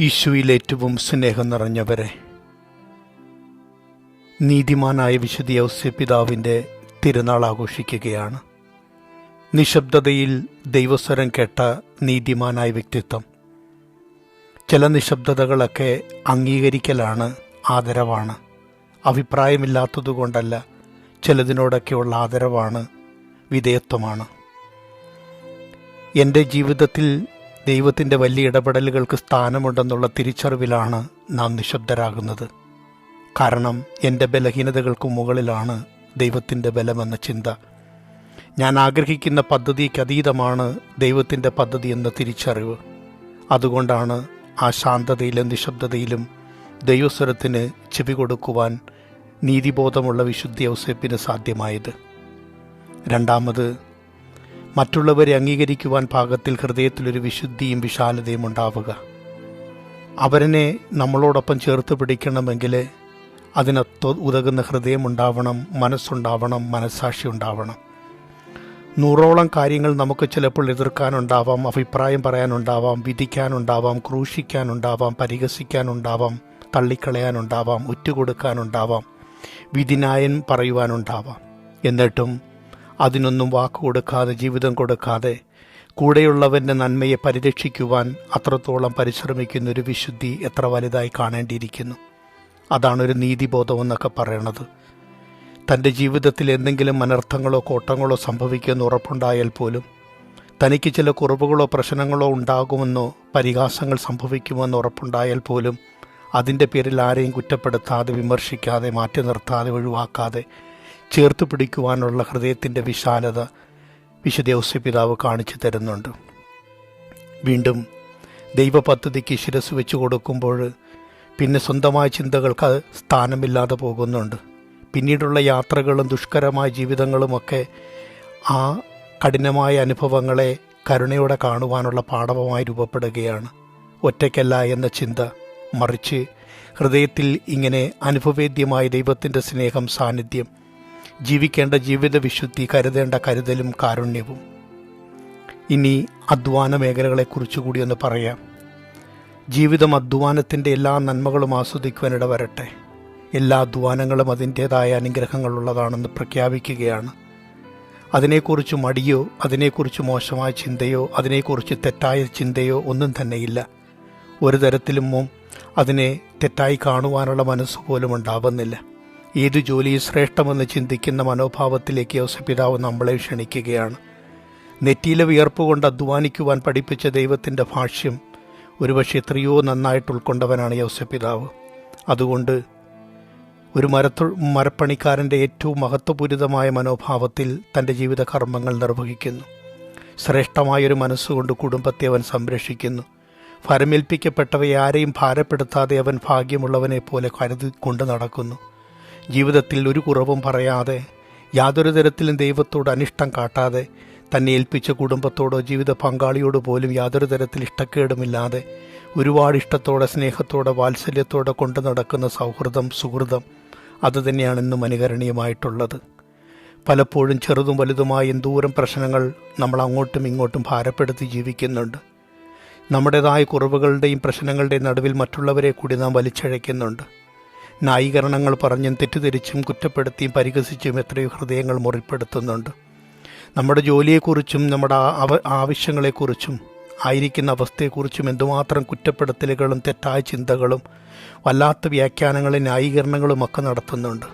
ഈശോയിൽ ഏറ്റവും സ്നേഹം നിറഞ്ഞവരെ. നീതിമാനായ വിശുദ്ധ ഔസ്യ പിതാവിന്റെ തിരുനാൾ ആഘോഷിക്കുകയാണ്. നിശബ്ദതയിൽ ദൈവസ്വരം കേട്ട നീതിമാനായ വ്യക്തിത്വം. ചില നിശബ്ദതകളൊക്കെ അംഗീകരിക്കലാണ് ആദരവാണ്. അഭിപ്രായമില്ലാത്തതുകൊണ്ടല്ല ചിലതിനോടൊക്കെയുള്ള ആദരവാണ് വിധേയത്വമാണ്. എന്റെ ജീവിതത്തിൽ ദൈവത്തിന്റെ വലിയ ഇടപെടലുകൾക്ക് സ്ഥാനമുണ്ടെന്നുള്ള തിരിച്ചറിവിലാണ് നാം നിശബ്ദരാകുന്നത്. കാരണം എന്റെ ബലഹീനതകൾക്ക് മുകളിലാണ് ദൈവത്തിന്റെ ബലമെന്ന ചിന്ത. ഞാൻ ആഗ്രഹിക്കുന്ന പദ്ധതിക്ക് അതീതമാണ് ദൈവത്തിന്റെ പദ്ധതി എന്ന തിരിച്ചറിവ്. അതുകൊണ്ടാണ് ആ ശാന്തതയിലും നിശബ്ദതയിലും ദൈവസ്വരത്തിന് ചെവി കൊടുക്കുവാൻ നീതിബോധമുള്ള വിശുദ്ധി ഔസേപ്പിന് സാധ്യമായത്. രണ്ടാമത് മറ്റുള്ളവരെ അംഗീകരിക്കുവാൻ പാകത്തിൽ ഹൃദയത്തിലൊരു വിശുദ്ധിയും വിശാലതയും ഉണ്ടാവുക. അവരനെ നമ്മളോടൊപ്പം ചേർത്ത് പിടിക്കണമെങ്കിൽ അതിനൊത്ത ഉതകുന്ന ഹൃദയമുണ്ടാവണം മനസ്സുണ്ടാവണം മനസ്സാക്ഷി ഉണ്ടാവണം. നൂറോളം കാര്യങ്ങൾ നമുക്ക് ചിലപ്പോൾ എതിർക്കാനുണ്ടാവാം അഭിപ്രായം പറയാനുണ്ടാവാം വിധിക്കാനുണ്ടാവാം ക്രൂശിക്കാനുണ്ടാവാം പരിഹസിക്കാനുണ്ടാവാം തള്ളിക്കളയാനുണ്ടാവാം ഉറ്റുകൊടുക്കാനുണ്ടാവാം വിധിനായൻ പറയുവാനുണ്ടാവാം. എന്നിട്ടും അതിനൊന്നും വാക്ക് കൊടുക്കാതെ ജീവിതം കൊടുക്കാതെ കൂടെയുള്ളവന്റെ നന്മയെ പരിരക്ഷിക്കുവാൻ അത്രത്തോളം പരിശ്രമിക്കുന്ന ഒരു വിശുദ്ധി എത്ര വലുതായി കാണേണ്ടിയിരിക്കുന്നു. അതാണ് ഒരു നീതിബോധം എന്നൊക്കെ പറയണത്. തന്റെ ജീവിതത്തിൽ എന്തെങ്കിലും അനർത്ഥങ്ങളോ കോട്ടങ്ങളോ സംഭവിക്കുമെന്ന് ഉറപ്പുണ്ടായാൽ പോലും തനിക്ക് ചില കുറവുകളോ പ്രശ്നങ്ങളോ ഉണ്ടാകുമെന്നോ പരിഹാസങ്ങൾ സംഭവിക്കുമെന്ന് ഉറപ്പുണ്ടായാൽ പോലും അതിന്റെ പേരിൽ ആരെയും കുറ്റപ്പെടുത്താതെ വിമർശിക്കാതെ മാറ്റി നിർത്താതെ ഒഴിവാക്കാതെ ചേർത്ത് പിടിക്കുവാനുള്ള ഹൃദയത്തിന്റെ വിശാലത വിശുദ്ധ ഔസ്യ പിതാവ് കാണിച്ചു തരുന്നുണ്ട്. വീണ്ടും ദൈവ പദ്ധതിക്ക് ശിരസ് വെച്ച് കൊടുക്കുമ്പോൾ പിന്നെ സ്വന്തമായ ചിന്തകൾക്ക് സ്ഥാനമില്ലാതെ പോകുന്നുണ്ട്. പിന്നീടുള്ള യാത്രകളും ദുഷ്കരമായ ജീവിതങ്ങളുമൊക്കെ ആ കഠിനമായ അനുഭവങ്ങളെ കരുണയോടെ കാണുവാനുള്ള പാഠവമായി രൂപപ്പെടുകയാണ്. ഒറ്റയ്ക്കല്ല എന്ന ചിന്ത മറിച്ച് ഹൃദയത്തിൽ ഇങ്ങനെ അനുഭവേദ്യമായ ദൈവത്തിന്റെ സ്നേഹം സാന്നിധ്യം ജീവിക്കേണ്ട ജീവിത വിശുദ്ധി കരുതേണ്ട കരുതലും കാരുണ്യവും. ഇനി അധ്വാന മേഖലകളെക്കുറിച്ച് കൂടി ഒന്ന് പറയാം. ജീവിതം അധ്വാനത്തിന്റെ എല്ലാ നന്മകളും ആസ്വദിക്കുവാനിട വരട്ടെ എല്ലാ അധ്വാനങ്ങളും അതിന്റേതായ അനുഗ്രഹങ്ങളുള്ളതാണെന്ന് പ്രഖ്യാപിക്കുകയാണ്. അതിനെക്കുറിച്ച് മടിയോ അതിനെക്കുറിച്ച് മോശമായ ചിന്തയോ അതിനെക്കുറിച്ച് തെറ്റായ ചിന്തയോ ഒന്നും തന്നെയില്ല. ഒരു തരത്തിലും അതിനെ തെറ്റായി കാണുവാനുള്ള മനസ്സ് പോലും ഉണ്ടാവുന്നില്ല. ഏതു ജോലി ശ്രേഷ്ഠമെന്ന് ചിന്തിക്കുന്ന മനോഭാവത്തിലേക്ക് യോസപിതാവ് നമ്മളെ ക്ഷണിക്കുകയാണ്. നെറ്റിയിലെ വിയർപ്പ് കൊണ്ട് അധ്വാനിക്കുവാൻ പഠിപ്പിച്ച ദൈവത്തിന്റെ ഭാഷ്യം ഒരുപക്ഷെ എത്രയോ നന്നായിട്ട് ഉൾക്കൊണ്ടവനാണ് യോസപിതാവ് അതുകൊണ്ട് ഒരു മരത്തു മരപ്പണിക്കാരന്റെ ഏറ്റവും മഹത്വപൂരിതമായ മനോഭാവത്തിൽ തന്റെ ജീവിത കർമ്മങ്ങൾ നിർവഹിക്കുന്നു. ശ്രേഷ്ഠമായൊരു മനസ്സുകൊണ്ട് കുടുംബത്തെ അവൻ സംരക്ഷിക്കുന്നു. ഫലമേൽപ്പിക്കപ്പെട്ടവയെ ആരെയും ഭാരപ്പെടുത്താതെ അവൻ ഭാഗ്യമുള്ളവനെ പോലെ കരുതി കൊണ്ട് നടക്കുന്നു. ജീവിതത്തിൽ ഒരു കുറവും പറയാതെ യാതൊരു തരത്തിലും ദൈവത്തോട് അനിഷ്ടം കാട്ടാതെ തന്നെ ഏൽപ്പിച്ച കുടുംബത്തോടോ ജീവിത പങ്കാളിയോട് പോലും യാതൊരു തരത്തിൽ ഇഷ്ടക്കേടുമില്ലാതെ ഒരുപാട് ഇഷ്ടത്തോടെ സ്നേഹത്തോടെ വാത്സല്യത്തോടെ കൊണ്ടു നടക്കുന്ന സൗഹൃദം സുഹൃതം അതുതന്നെയാണ് ഇന്നും അനുകരണീയമായിട്ടുള്ളത് പലപ്പോഴും ചെറുതും വലുതുമായ എന്തോരം പ്രശ്നങ്ങൾ നമ്മൾ അങ്ങോട്ടും ഇങ്ങോട്ടും ഭാരപ്പെടുത്തി ജീവിക്കുന്നുണ്ട്. നമ്മുടേതായ കുറവുകളുടെയും പ്രശ്നങ്ങളുടെയും നടുവിൽ മറ്റുള്ളവരെ കൂടി നാം വലിച്ചഴയ്ക്കുന്നുണ്ട്. ന്യായീകരണങ്ങൾ പറഞ്ഞും തെറ്റിദ്ധരിച്ചും കുറ്റപ്പെടുത്തിയും പരിഹസിച്ചും എത്രയോ ഹൃദയങ്ങൾ മുറിപ്പെടുത്തുന്നുണ്ട്. നമ്മുടെ ജോലിയെക്കുറിച്ചും നമ്മുടെ അവ ആവശ്യങ്ങളെക്കുറിച്ചും ആയിരിക്കുന്ന അവസ്ഥയെക്കുറിച്ചും എന്തുമാത്രം കുറ്റപ്പെടുത്തലുകളും തെറ്റായ ചിന്തകളും വല്ലാത്ത വ്യാഖ്യാനങ്ങളും ന്യായീകരണങ്ങളും ഒക്കെ നടത്തുന്നുണ്ട്.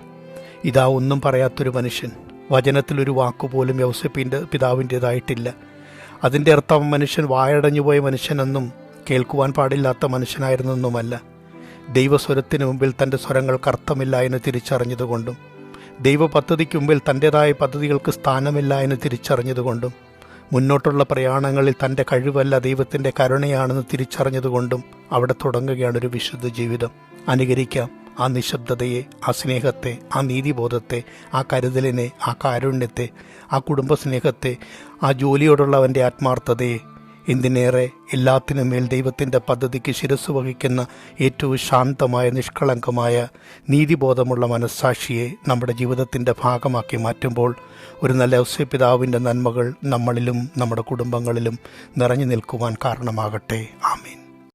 ഇതാ ഒന്നും പറയാത്തൊരു മനുഷ്യൻ. വചനത്തിലൊരു വാക്കുപോലും യോസഫിന്റെ പിതാവിന്റേതായിട്ടില്ല. അതിന്റെ അർത്ഥം മനുഷ്യൻ വായടഞ്ഞുപോയ മനുഷ്യനെന്നും കേൾക്കുവാൻ പാടില്ലാത്ത മനുഷ്യനായിരുന്നെന്നുമല്ല. ദൈവസ്വരത്തിന് മുമ്പിൽ തന്റെ സ്വരങ്ങൾക്ക് അർത്ഥമില്ല എന്ന് തിരിച്ചറിഞ്ഞതുകൊണ്ടും ദൈവ പദ്ധതിക്ക് മുമ്പിൽ തന്റെതായ പദ്ധതികൾക്ക് സ്ഥാനമില്ല എന്ന് തിരിച്ചറിഞ്ഞതുകൊണ്ടും മുന്നോട്ടുള്ള പ്രയാണങ്ങളിൽ തന്റെ കഴിവല്ല ദൈവത്തിന്റെ കരുണയാണെന്ന് തിരിച്ചറിഞ്ഞതുകൊണ്ടും അവിടെ തുടങ്ങുകയാണ് ഒരു വിശുദ്ധ ജീവിതം. അനുകരിക്കാം ആ നിശബ്ദതയെ ആ സ്നേഹത്തെ ആ നീതിബോധത്തെ ആ കരുതലിനെ ആ കാരുണ്യത്തെ ആ കുടുംബസ്നേഹത്തെ ആ ജോലിയോടുള്ളവന്റെ ആത്മാർത്ഥതയെ എന്തിനേറെ എല്ലാത്തിനും മേൽ ദൈവത്തിന്റെ പദ്ധതിക്ക് ശിരസ് വഹിക്കുന്ന ഏറ്റവും ശാന്തമായ നിഷ്കളങ്കമായ നീതിബോധമുള്ള മനസ്സാക്ഷിയെ നമ്മുടെ ജീവിതത്തിന്റെ ഭാഗമാക്കി മാറ്റുമ്പോൾ ഒരു നല്ല ഔസ്യപിതാവിന്റെ നന്മകൾ നമ്മളിലും നമ്മുടെ കുടുംബങ്ങളിലും നിറഞ്ഞു നിൽക്കുവാൻ കാരണമാകട്ടെ. ആമേൻ.